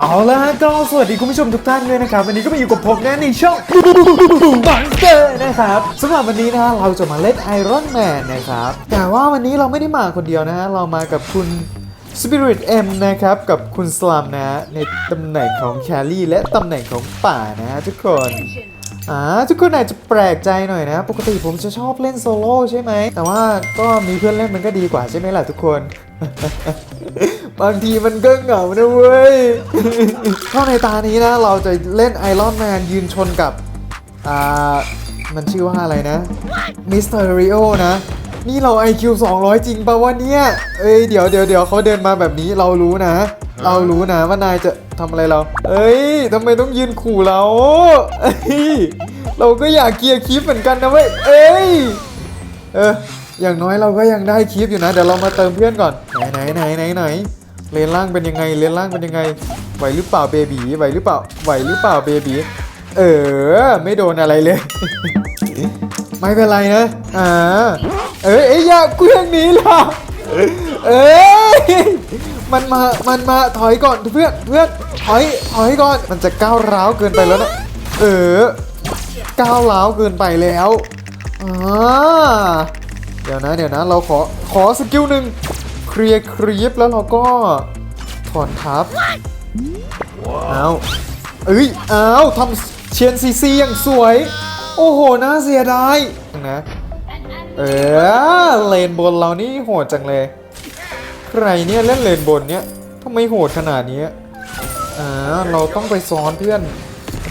เอาละก็สวัสดีคุณผู้ชมทุกท่านด้วยนะครับ วันนี้ก็มาอยู่กับผมนะในช่องบังเกอร์นะครับสำหรับวันนี้นะฮะเราจะมาเล่นไอรอนแมนนะครับ แต่ว่าวันนี้เราไม่ได้มาคนเดียวนะฮะ เรามากับคุณ Spirit M นะครับ กับคุณสลัมนะฮะในตำแหน่งของแครี่และตำแหน่งของป่านะฮะทุกคนอ่าทุกคนอาจจะแปลกใจหน่อยนะ ปกติผมจะชอบเล่นโซโล่ใช่ไหม แต่ว่าก็มีเพื่อนเล่นมันก็ดีกว่าใช่ไหมล่ะทุกคน บางทีมันก็เหงานะเว้ยเข้าในตานี้นะ เราจะเล่นไอรอนแมนยืนชนกับ อ่า มันชื่อว่าอะไรนะมิสเตอร์ริโอนะ นี่เรา IQ 200 จริงปะวะเนี่ย เอ้ย เดี๋ยวเดี๋ยวเดี๋ยวเขาเดินมาแบบนี้เรารู้นะ เรารู้นะว่านายจะทำอะไรเรา เอ้ยทำไมต้องยืนขู่เราเอ้ยเราก็อยากเคลียร์คลิปเหมือนกันนะเว้ย เอ้ย เอออย่างน้อยเราก็ยังได้คลิปอยู่นะ เดี๋ยวเรามาเติมเพื่อนก่อน ไหนไหนไหนไหนไหน เลนล่างเป็นยังไงเลนล่างเป็นยังไงไหวหรือเปล่าเบบีไหวหรือเปล่าไหวหรือเปล่าเบบีเออไม่โดนอะไรเลย ไม่เป็นไรนะอ่าเอ้ยเอ้ยอย่าเครื่องนี้ล่ะเอ้ยมันมามันมาถอยก่อนเพื่อนเพื่อนถอยถอยก่อนมันจะก้าวร้าวเกินไปแล้วนะเออก้าวร้าวเกินไปแล้วอ่าเดี๋ยวนะเดี๋ยวนะเราขอขอสกิลหนึ่ง ลียร์ครีปแล้วเราก็ถอนทับเอาเอ้ยเอาทำเชียนซีซีอย่างสวย โอ้โห น่าเสียดายนะ เออ เลนบนเรานี่โหดจังเลย ใครเนี่ยเล่นเลนบนเนี่ยทำไมโหดขนาดนี้อ่าเราต้องไปซ้อนเพื่อน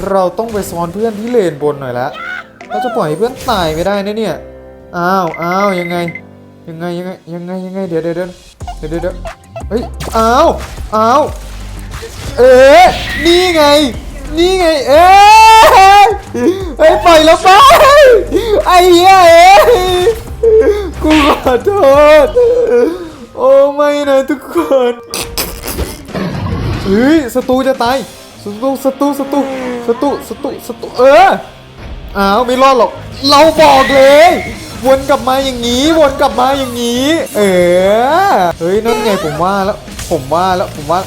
เราต้องไปซ้อนเพื่อนที่เลนบนหน่อยละเราจะปล่อยให้เพื่อนตายไม่ได้นะเนี่ย อ้าวอ้าวยังไง ยังไงยังไงยังไงยังไงเดี๋ยวเดี๋ยวเดี๋ยวเดี๋ยวเดี๋ยวเฮ้ยอ้าวอ้าวเอ๊ะนี่ไง นี่ไง เอ๊ะเฮ้ยปล่อยแล้วไปไอ้เหี้ยเอ๊ะกูขอโทษ โอ้ไม่นะทุกคนเฮ้ยศัตรูจะตายศัตรูศัตรูศัตรูศัตรูศัตรูศัตรูเอออ้าวไม่รอดหรอก เราบอกเลย วนกลับมาอย่างนี้ วนกลับมาอย่างนี้ เออ เฮ้ยนั่นไงผมว่าแล้ว ผมว่าแล้วผมว่า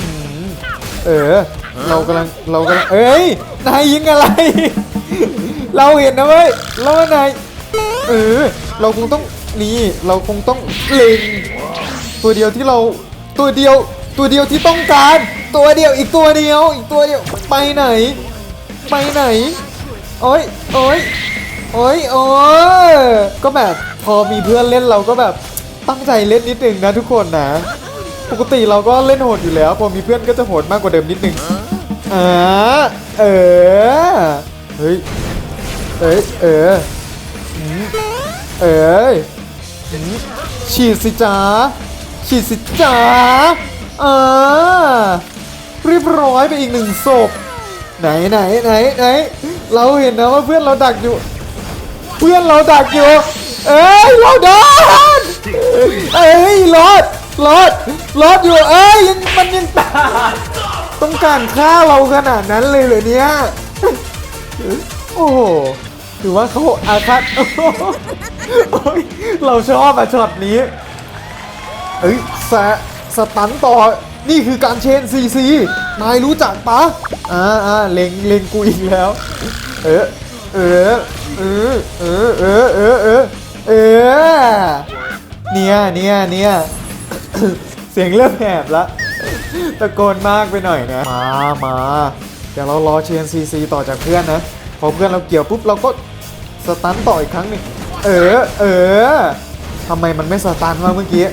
อืมเออ เรากำลังเรากำลังเอ้ยนายยิงอะไร เราเห็นนะเว้ยแล้วว่านายเออเราคงต้องนี่เราคงต้องเล็งตัวเดียวที่เราตัวเดียว ตัวเดียวที่ต้องการ ตัวเดียวอีกตัวเดียว อีกตัวเดียวไปไหน ไปไหนโอ้ยโอ้ย โอ้ยโอ้ยก็แบบพอมีเพื่อนเล่นเราก็แบบตั้งใจเล่นนิดนึงนะทุกคนนะ ปกติเราก็เล่นโหดอยู่แล้ว พอมีเพื่อนก็จะโหดมากกว่าเดิมนิดนึงอ่าเออเฮ้ยเอ้ยเอออืมเอ้ยอืมฉีดสิจ้าฉีดสิจ้าอ่าเรียบร้อยไปอีกหนึ่งศพไหนไหนไหนไหนเราเห็นนะว่าเพื่อนเราดักอยู่ พื่อนเราดักอยู่ เอ้ยเราโดนเอ้ยรอดรอดรอดอยู่เอ้ยยังมันยังตายต้องการฆ่าเราขนาดนั้นเลยเหรอเนี่ยโอ้โหถือว่าเขาอาฆาตเราชอบอะช็อตนี้เอ้ยสะสตันต่อนี่คือการเชนซีซีนายรู้จักปะอ่าอ่าเล็งเล็งกูอีกแล้ว เออ เออเออเออเออเออเออเออเนี่ยเนี่ยเนี่ยเสียงเริ่มแหบละตะโกนมากไปหน่อยนะ มามาเดี๋ยวเรารอเชนซีซีต่อจากเพื่อนนะ พอเพื่อนเราเกี่ยวปุ๊บเราก็สตันต่ออีกครั้งหนึงเออเออทำไมมันไม่สตันวะเมื่อกี้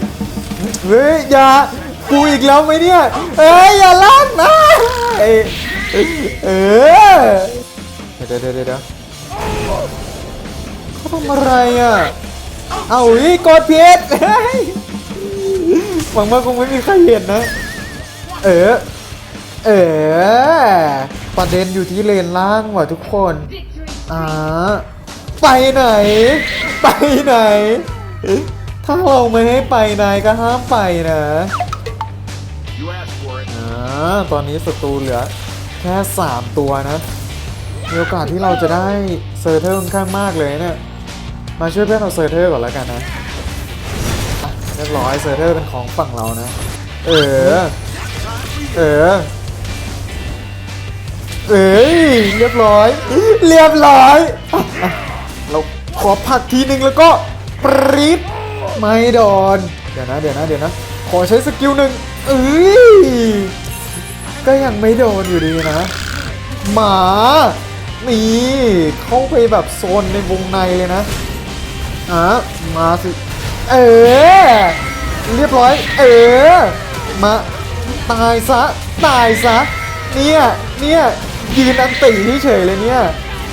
เฮ้ยอย่ากูอีกแล้วไหมเนี่ย เอ้ยอย่าลั่นนะเอ้ยเออเดี๋ยวเดี๋ยวเดี๋ยว เดี๋ยวเขาทำอะไรอะ เอาอีกดเพชรเฮ้ยหวังว่าคงไม่มีใครเห็นนะ เออ เออ ประเด็นอยู่ที่เลนล่างว่ะทุกคน อ่า ไปไหน ไปไหน ถ้าเราไม่ให้ไปนายก็ห้ามไปนะ You asked for it. อ่าตอนนี้ศัตรูเหลือ แค่ 3 ตัวนะ มีโอกาสที่เราจะได้เซอร์เทอร์ค่อนข้างมากเลยเนี่ย มาช่วยเพื่อนเอาเซอร์เทอร์ก่อนแล้วกันนะเรียบร้อยเซอร์เทอร์เป็นของฝั่งเรานะ เออ เออ เอ้ยเรียบร้อย เรียบร้อย เราขอผักทีนึงแล้วก็ปรี๊ดไม่โดน เดี๋ยวนะ เดี๋ยวนะ เดี๋ยวนะ ขอใช้สกิลหนึ่งเอ้ย ก็ยังไม่โดนอยู่ดีนะ หมา นี่เข้าไปแบบโซนในวงในเลยนะอะมาสิ เออ เรียบร้อย เออ มาตายซะ ตายซะ เนี่ย เนี่ย ยืนอันตีเฉยเลยเนี่ย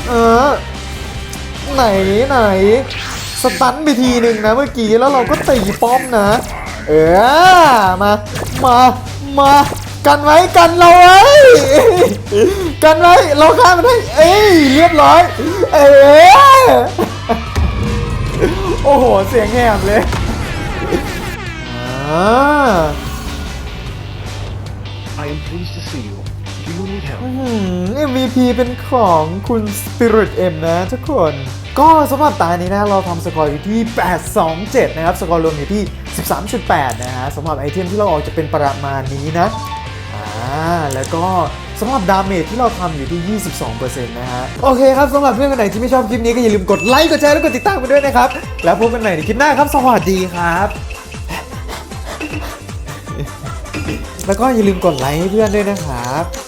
เออ ไหนไหน สตันไปทีหนึ่งนะเมื่อกี้แล้วเราก็ตีป้อมนะ เออ มา มา มา กันไว้กันเราไว้ กันไว้เราฆ่ามันได้เอ้ยเรียบร้อย เออโอ้โห เสียงแหบเลยอ่า I am pleased to see you. Do you need help? อืม MVP เป็นของคุณ Spirit M นะทุกคน ก็สำหรับตานี้นะเราทำสกอร์อยู่ที่ 827 นะครับ สกอร์รวมอยู่ที่ 13.8 นะฮะสำหรับไอเทมที่เราออกจะเป็นประมาณนี้นะ อ่า แล้วก็ สำหรับดาเมจที่เราทำอยู่ที่ 22%นะฮะ โอเคครับสำหรับเพื่อนคนไหนที่ไม่ชอบคลิปนี้ก็อย่าลืมกดไลค์ กดแชร์ และกดติดตามกันด้วยนะครับ แล้วพบกันใหม่ในคลิปหน้าครับ สวัสดีครับ แล้วก็อย่าลืมกดไลค์ให้เพื่อนด้วยนะครับ